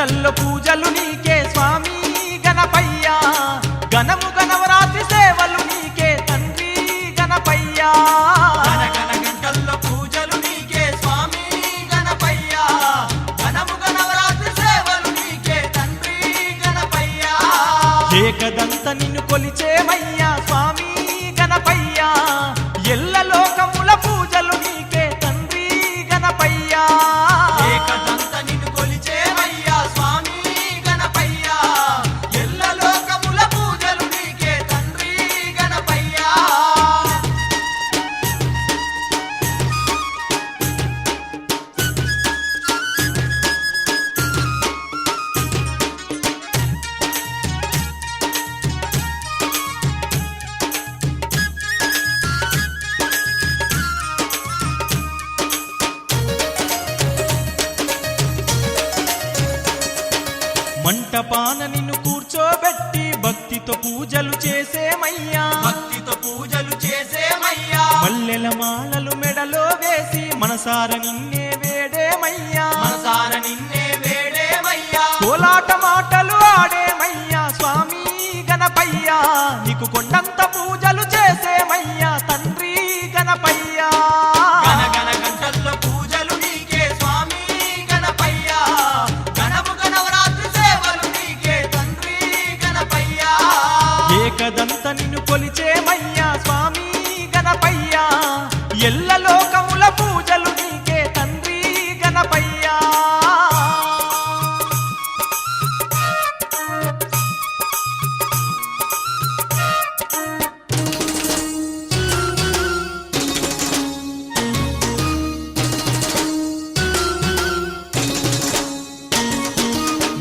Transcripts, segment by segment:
tan. నీకు కొండంత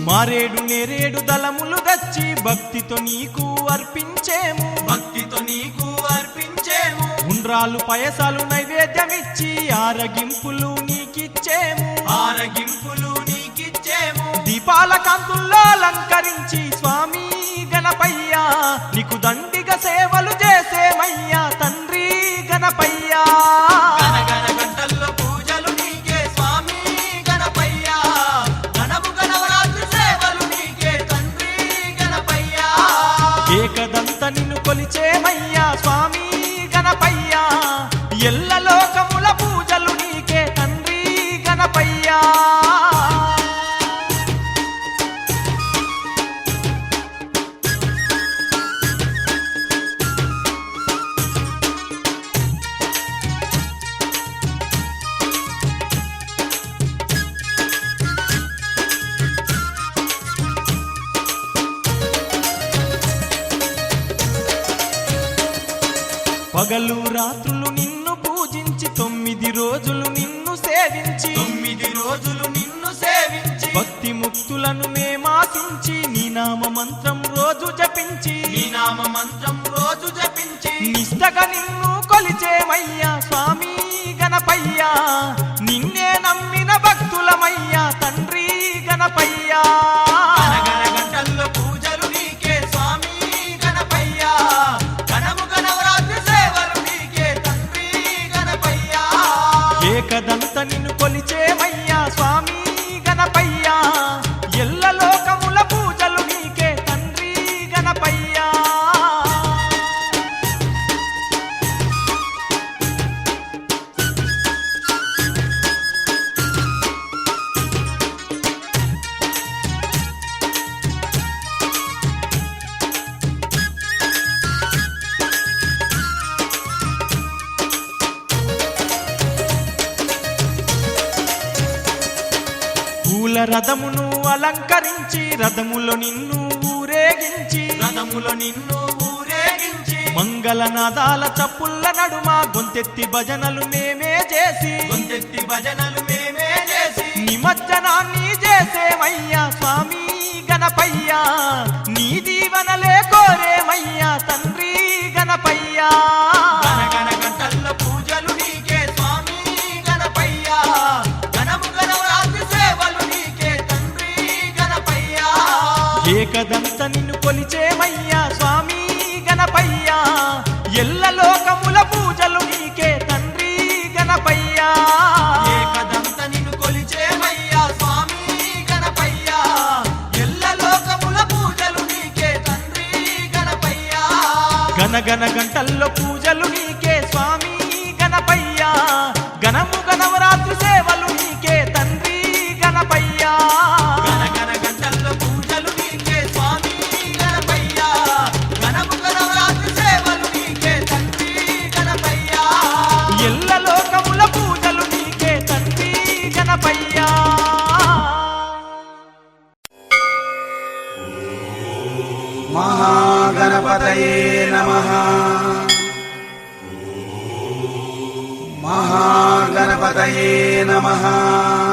మారేడు నేరేడు దళములు దచ్చి భక్తితో నీకు అర్పించేము. భక్తితో నీకు అర్పించేము. ఉండ్రాలు పయసాలు నైవేద్యమిచ్చి ఆరగింపులు నీకిచ్చేము. ఆరగింపులు నీకిచ్చేము. దీపాల కాంతుల్లో అలంకరించి స్వామి గణపయ్యా నీకు దండిగా సేవలు చేసేమయ్యా తండ్రి గణపయ్యా. నిన్ను కొలిచేమయ్యా స్వామి. నిన్ను సేవించి. తొమ్మిది రోజులు నిన్ను సేవించి. భక్తి ముక్తులను మేమాశించి. నీ నామ మంత్రం రోజు జపించి. నీ నామ మంత్రం రోజు జపించి. నిష్టగ నిన్ను కొలిచేమయ్యా స్వామి గణపయ్యా. నిన్నే నమ్మిన భక్తులమయ్యా తండ్రి గణపయ్యా. రథములో నిన్ను ఊరేగించి రథములో నిన్ను ఊరేగించి మంగళనాదాల చప్పుల్ల నడుమ గొంతెత్తి భజనలు మేమే చేసి గొంతెత్తి భజనలు గనగన గంటల్లో పూజలు నీకే స్వామి గణపయ్యా. గణము గణవరాత్రి సేవలు నీకే తండ్రి గణపయ్యా. గనగన మహాగణపతయే महागणपतये नमः।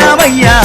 నవయ్యా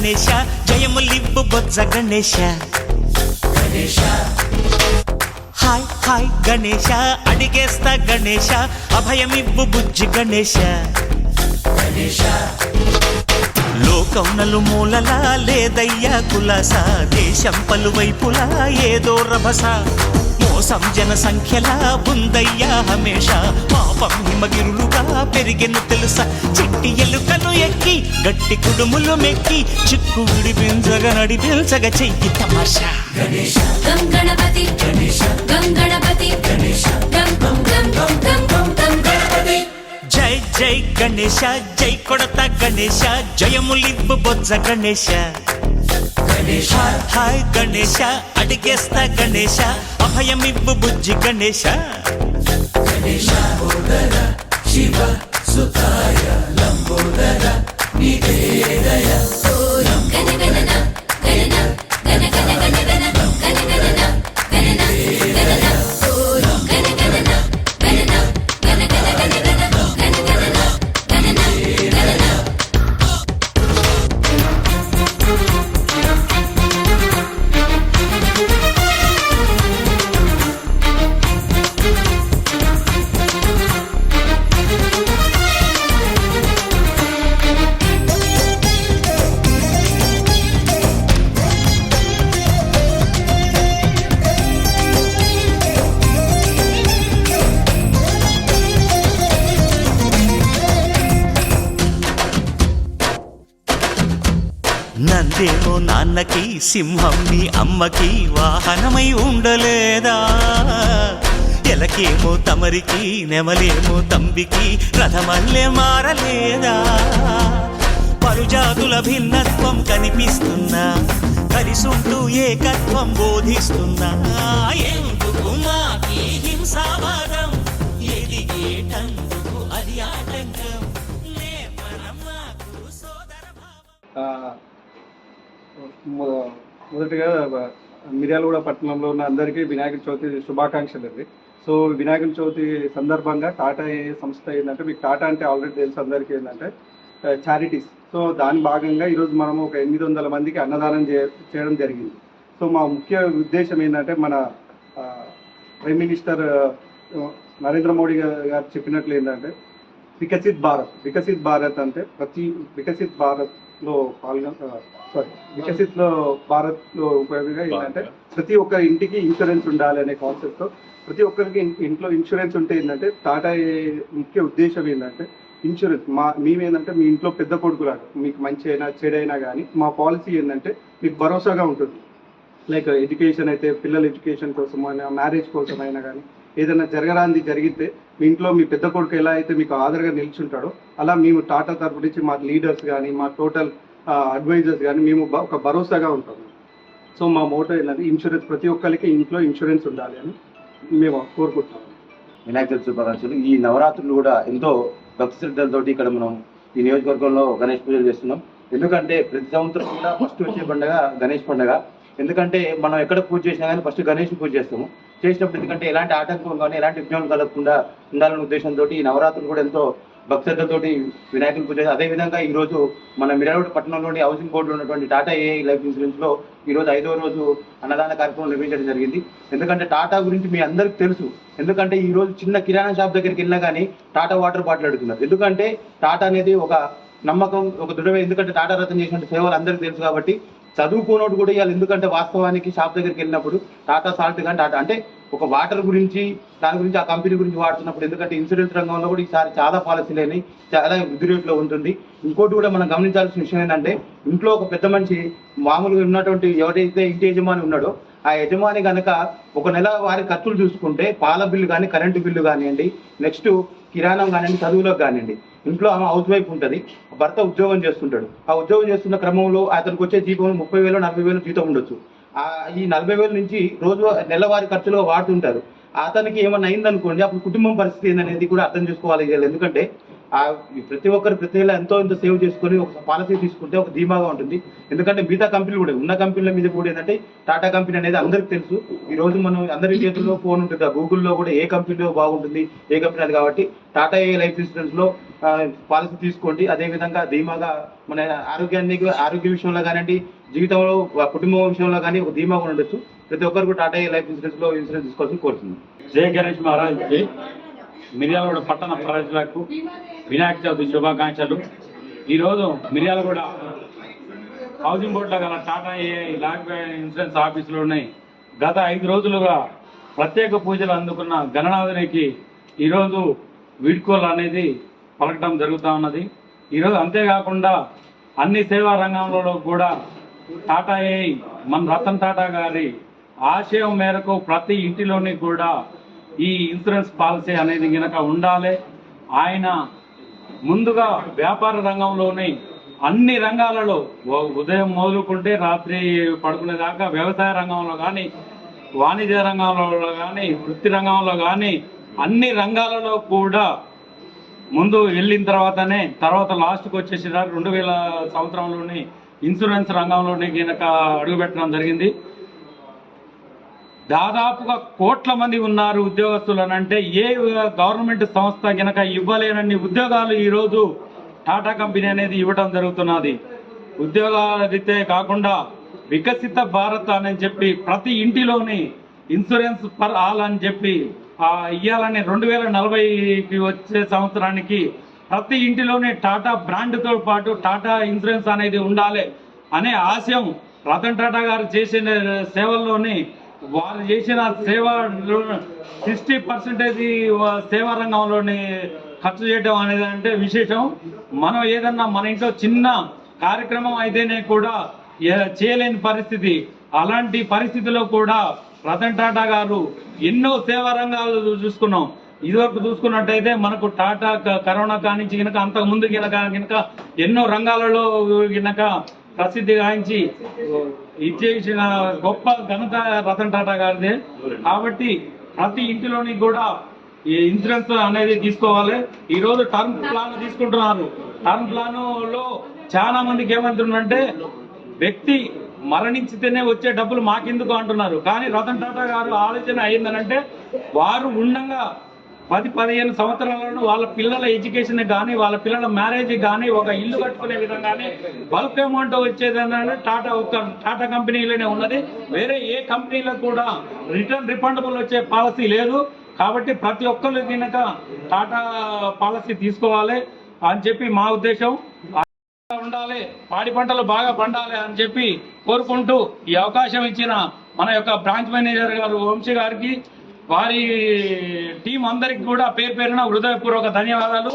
కొడత గణేಶ జయములిబ్బు బొజ్జ గణేశ. హాయ్ హాయ్ గణేశ అడిగేస్తా గణేశ అభయమిబ్బు బుజ్జి గణేశ. లోకౌనలు మూలలా లేదయ్యా కులాస దేశం పలువైపులా ఏదో రభస. మోసం జన సంఖ్యలా ఉందయ్యా హమేష. పాపం హిమగిరులుగా పెరిగెను తెలుసా. చిట్టి ఎలుకలు ఎక్కి గట్టి కుడుములు మెక్కి చిక్కు విడిపించగ నడిపించగ చెయ్యి తమాషా. గణపతి జై జై గణేశ జై కొడత గణేశ జయములిబ్బు బొజ్జ గణేశ. హాయ్ గణేశ అడిగేస్తా గణేశ. అభయమిబ్బు బుజ్జి గణేశ. గణ గణన గణన సింహం నీ అమ్మకి వాహనమై ఉండలేదా? ఎలకేమో తమరికి నెమలేమో తంబికి రథమల్లే మారలేదా? పరుజాతుల భిన్నత్వం కనిపిస్తున్నా కలిసుంటూ ఏకత్వం బోధిస్తున్నా ఎందుకు మాకి హింసావాదం? ఎదిగేటందుకు అది ఆటంకం. సోదర భావం. ఆ, మొదటిగా మిర్యాలగూడ పట్టణంలో ఉన్న అందరికీ వినాయక చవితి శుభాకాంక్షలు అండి. సో వినాయక చవితి సందర్భంగా టాటా ఏ సంస్థ ఏంటంటే మీకు టాటా అంటే ఆల్రెడీ తెలుసు అందరికీ ఏంటంటే చారిటీస్. సో దాని భాగంగా ఈరోజు మనము ఒక ఎనిమిది వందల మందికి అన్నదానం చే చేయడం జరిగింది. సో మా ముఖ్య ఉద్దేశం ఏంటంటే మన ప్రైమ్ మినిస్టర్ నరేంద్ర మోడీ గారు చెప్పినట్లు ఏంటంటే వికసిత్ భారత్. వికసిత్ భారత్ అంటే ప్రతి వికసిత్ భారత్ లో పాల్గొ సారీ వికసిత్లో భారత్లో ఉపయోగంగా ఏంటంటే ప్రతి ఒక్క ఇంటికి ఇన్సూరెన్స్ ఉండాలి అనే కాన్సెప్ట్తో ప్రతి ఒక్కరికి ఇంట్లో ఇన్సూరెన్స్ ఉంటే ఏంటంటే టాటా ముఖ్య ఉద్దేశం ఏంటంటే ఇన్సూరెన్స్. మా మేమేంటంటే మీ ఇంట్లో పెద్ద కొడుకులాగా మీకు మంచి అయినా చెడైనా కానీ మా పాలసీ ఏంటంటే మీకు భరోసాగా ఉంటుంది. లైక్ ఎడ్యుకేషన్ అయితే పిల్లల ఎడ్యుకేషన్ కోసం అయినా మ్యారేజ్ కోసం అయినా కానీ ఏదైనా జరగరాంది జరిగితే మీ ఇంట్లో మీ పెద్ద కొడుకు ఎలా అయితే మీకు ఆధారగా నిల్చుంటాడో అలా మేము టాటా తరపు నుంచి మా లీడర్స్ కానీ మా టోటల్ అడ్వైజర్స్ కానీ మేము ఒక భరోసాగా ఉంటాం. సో మా మోటో ఏంటంటే ఇన్సూరెన్స్ ప్రతి ఒక్కరికి ఇంట్లో ఇన్సూరెన్స్ ఉండాలి అని మేము కోరుకుంటున్నాం. వినాయక చవితి శుభాకాంక్షలు. ఈ నవరాత్రులు కూడా ఎంతో భక్తి శ్రద్ధలతో ఇక్కడ మనం ఈ నియోజకవర్గంలో గణేష్ పూజలు చేస్తున్నాం. ఎందుకంటే ప్రతి సంవత్సరం కూడా ఫస్ట్ వచ్చే పండుగ గణేష్ పండుగ. ఎందుకంటే మనం ఎక్కడ పూజ చేసినా కానీ ఫస్ట్ గణేష్ పూజ చేస్తాము. చేసినప్పుడు ఎందుకంటే ఎలాంటి ఆటంకం కానీ ఎలాంటి విఘ్నం కలగకుండా ఉండాలనే ఉద్దేశంతో ఈ నవరాత్రులు కూడా ఎంతో భక్తులతోటి వినాయకుని పూజ చేస్తారు. అదే విధంగా ఈ రోజు మన మిరాలూడ పట్టణంలోని హౌసింగ్ బోర్డు ఉన్నటువంటి టాటా ఏఐ లైఫ్ ఇన్సూరెన్స్లో ఈ రోజు ఐదో రోజు అన్నదాన కార్యక్రమం నిర్వహించడం జరిగింది. ఎందుకంటే టాటా గురించి మీ అందరికి తెలుసు. ఎందుకంటే ఈ రోజు చిన్న కిరాణా షాప్ దగ్గరికి వెళ్ళినా కానీ టాటా వాటర్ బాటిల్ అడుగుతున్నారు. ఎందుకంటే టాటా అనేది ఒక నమ్మకం ఒక దృఢమే ఎందుకంటే టాటా రత్న చేసిన సేవలు అందరికీ తెలుసు కాబట్టి చదువుకోనోడు కూడా ఇవాళ ఎందుకంటే వాస్తవానికి షాప్ దగ్గరికి వెళ్ళినప్పుడు టాటా సాల్ట్ కానీ టాటా అంటే ఒక వాటర్ గురించి దాని గురించి ఆ కంపెనీ గురించి వాడుతున్నప్పుడు ఎందుకంటే ఇన్సూరెన్స్ రంగంలో కూడా ఈసారి చాలా పాలసీలని చాలా వృద్ధి రేట్లో ఉంటుంది. ఇంకోటి కూడా మనం గమనించాల్సిన విషయం ఏంటంటే ఇంట్లో ఒక పెద్ద మనిషి మామూలుగా ఉన్నటువంటి ఎవరైతే ఇంటి యజమాని ఉన్నాడో ఆ యజమాని కనుక ఒక నెల వారి ఖర్చులు చూసుకుంటే పాల బిల్లు కానీ కరెంటు బిల్లు కానివ్వండి నెక్స్ట్ కిరాణం కానివ్వండి చదువులకు కానివ్వండి ఇంట్లో ఆమె హౌస్ వైఫ్ ఉంటుంది భర్త ఉద్యోగం చేస్తుంటాడు. ఆ ఉద్యోగం చేస్తున్న క్రమంలో అతనికి వచ్చే జీతం ముప్పై వేలు నలభై వేలు జీతం ఉండొచ్చు. ఆ ఈ నలభై వేల నుంచి రోజు నెలవారి ఖర్చులో వాడుతుంటారు. అతనికి ఏమన్నా అయిందనుకోండి అప్పుడు కుటుంబం పరిస్థితి ఏందనేది కూడా అర్థం చేసుకోవాలి ఎందుకంటే ప్రతి ఒక్కరు ప్రతి నెల ఎంతో ఎంతో సేవ్ చేసుకొని ఒక పాలసీ తీసుకుంటే ఒక ధీమాగా ఉంటుంది. ఎందుకంటే మిగతా కంపెనీలు కూడా ఉన్న కంపెనీల మీద కూడా ఏంటంటే టాటా కంపెనీ అనేది అందరికి తెలుసు. ఈ రోజు మనం అందరి చేతుల్లో ఫోన్ ఉంటుంది. ఆ గూగుల్లో కూడా ఏ కంపెనీలో బాగుంటుంది ఏ కంపెనీ అది కాబట్టి టాటా ఏ లైఫ్ ఇన్సూరెన్స్లో పాలసీ తీసుకోండి. అదేవిధంగా ధీమాగా మన ఆరోగ్యాన్ని ఆరోగ్య విషయంలో కానివ్వండి జీవితంలో కుటుంబం విషయంలో కానీ ఒక ధీమాగా ఉండొచ్చు. ప్రతి ఒక్కరు కూడా టాటా ఏ లైఫ్ ఇన్సూరెన్స్లో ఇన్సూరెన్స్ తీసుకోవాల్సి కోరుతుంది జయ గణేష్ మహారాజ్ మిర్యాలగూడ పట్టణ ప్రజలకు వినాయక చవితి శుభాకాంక్షలు. ఈరోజు మిర్యాలగూడ హౌసింగ్ బోర్డులో గల టాటా ఏఐ లైఫ్ ఇన్సూరెన్స్ ఆఫీసులోని గత ఐదు రోజులుగా ప్రత్యేక పూజలు అందుకున్న గణనాథునికి ఈరోజు వీడ్కోలు అనేది పలకడం జరుగుతూ ఉన్నది. ఈరోజు అంతేకాకుండా అన్ని సేవా రంగంలో కూడా టాటా ఏఐ మన రతన్ టాటా గారి ఆశయం మేరకు ప్రతి ఇంటిలోని కూడా ఈ ఇన్సూరెన్స్ పాలసీ అనేది గనక ఉండాలి ఆయన ముందుగా వ్యాపార రంగంలోని అన్ని రంగాలలో ఉదయం మొదలుకుంటే రాత్రి పడుకునే దాకా వ్యవసాయ రంగంలో కానీ వాణిజ్య రంగంలో కానీ వృత్తి రంగంలో కానీ అన్ని రంగాలలో కూడా ముందు వెళ్ళిన తర్వాతనే తర్వాత లాస్ట్కి వచ్చేసి రెండు వేల సంవత్సరంలోని ఇన్సూరెన్స్ రంగంలోని కనుక అడుగుపెట్టడం జరిగింది. దాదాపుగా కోట్ల మంది ఉన్నారు ఉద్యోగస్తులు అని అంటే ఏ గవర్నమెంట్ సంస్థ గనక ఇవ్వలేనన్ని ఉద్యోగాలు ఈరోజు టాటా కంపెనీ అనేది ఇవ్వడం జరుగుతున్నది. ఉద్యోగాల రీతే కాకుండా వికసిత భారత్ అని చెప్పి ప్రతి ఇంటిలోని ఇన్సూరెన్స్ పర్ ఆల్ అని చెప్పి ఇవ్వాలని ఇయ్యాలని రెండు వేల నలభైకి వచ్చే సంవత్సరానికి ప్రతి ఇంటిలోనే టాటా బ్రాండ్తో పాటు టాటా ఇన్సూరెన్స్ అనేది ఉండాలి అనే ఆశయం రతన్ టాటా గారు చేసిన సేవల్లోని వాళ్ళు చేసిన సేవ సిక్స్టీ పర్సెంటేజ్ సేవా రంగంలోని ఖర్చు చేయడం అనేది అంటే విశేషం. మనం ఏదన్నా మన ఇంట్లో చిన్న కార్యక్రమం అయితేనే కూడా చేయలేని పరిస్థితి. అలాంటి పరిస్థితిలో కూడా రతన్ టాటా గారు ఎన్నో సేవా రంగాలు చూసుకున్నాం. ఇదివరకు చూసుకున్నట్టయితే మనకు టాటా కరోనా కానించి కనుక అంతకు కనుక కనుక ఎన్నో రంగాలలో కనుక ప్రసిద్ధి గాంచి ఇచ్చేసిన గొప్ప ఘనత రతన్ టాటా గారిదే. కాబట్టి ప్రతి ఇంటిలోని కూడా ఈ ఇన్సూరెన్స్ అనేది తీసుకోవాలి. ఈ రోజు టర్మ్ ప్లాన్ తీసుకుంటున్నారు. టర్మ్ ప్లాన్లో చాలా మందికి ఏమంటుందంటే వ్యక్తి మరణించితేనే వచ్చే డబ్బులు మాకెందుకు? అంటున్నారు. కానీ రతన్ టాటా గారు ఆలోచన అయిందనంటే వారు ఉండంగా పది పదిహేను సంవత్సరాలను వాళ్ళ పిల్లల ఎడ్యుకేషన్ కానీ వాళ్ళ పిల్లల మ్యారేజ్ కానీ ఒక ఇల్లు కట్టుకునే విధంగానే బల్క్ అమౌంట్ వచ్చేది టాటా ఒక టాటా కంపెనీలోనే ఉన్నది. వేరే ఏ కంపెనీలో కూడా రిటర్న్ రిఫండబుల్ వచ్చే పాలసీ లేదు. కాబట్టి ప్రతి ఒక్కరు కనుక టాటా పాలసీ తీసుకోవాలి అని చెప్పి మా ఉద్దేశం. ఉండాలి పాడి పంటలు బాగా పండాలి అని చెప్పి కోరుకుంటూ ఈ అవకాశం ఇచ్చిన మన యొక్క బ్రాంచ్ మేనేజర్ గారు వంశీ గారికి వారి టీం అందరికి కూడా పేరు పేరున హృదయపూర్వక ధన్యవాదాలు.